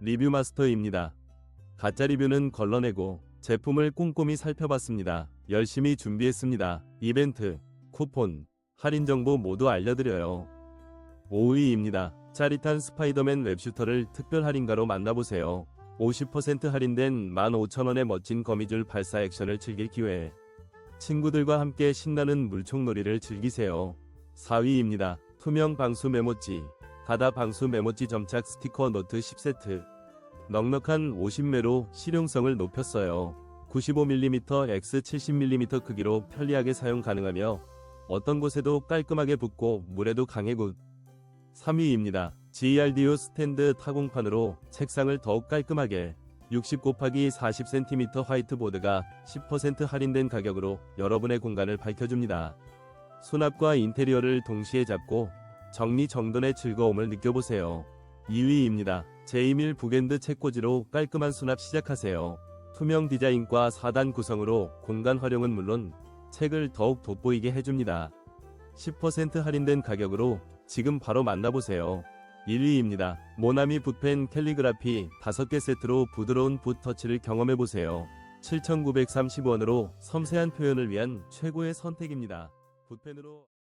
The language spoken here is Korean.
리뷰 마스터입니다. 가짜 리뷰는 걸러내고 제품을 꼼꼼히 살펴봤습니다. 열심히 준비했습니다. 이벤트, 쿠폰, 할인 정보 모두 알려드려요. 5위입니다. 짜릿한 스파이더맨 웹슈터를 특별 할인가로 만나보세요. 50% 할인된 15,000원의 멋진 거미줄 발사 액션을 즐길 기회. 친구들과 함께 신나는 물총놀이를 즐기세요. 4위입니다. 투명 방수 메모지. 바다 방수 메모지 점착 스티커 노트 10세트. 넉넉한 50매로 실용성을 높였어요. 95mm x 70mm 크기로 편리하게 사용 가능하며 어떤 곳에도 깔끔하게 붙고 물에도 강해 굿. 3위입니다. GRDO 스탠드 타공판으로 책상을 더욱 깔끔하게 60 곱하기 40cm 화이트보드가 10% 할인된 가격으로 여러분의 공간을 밝혀줍니다. 수납과 인테리어를 동시에 잡고 정리정돈의 즐거움을 느껴보세요. 2위입니다. 제이밀 북엔드 책꽂이로 깔끔한 수납 시작하세요. 투명 디자인과 4단 구성으로 공간 활용은 물론 책을 더욱 돋보이게 해줍니다. 10% 할인된 가격으로 지금 바로 만나보세요. 1위입니다. 모나미 붓펜 캘리그라피 5개 세트로 부드러운 붓 터치를 경험해보세요. 7,930원으로 섬세한 표현을 위한 최고의 선택입니다. 붓펜으로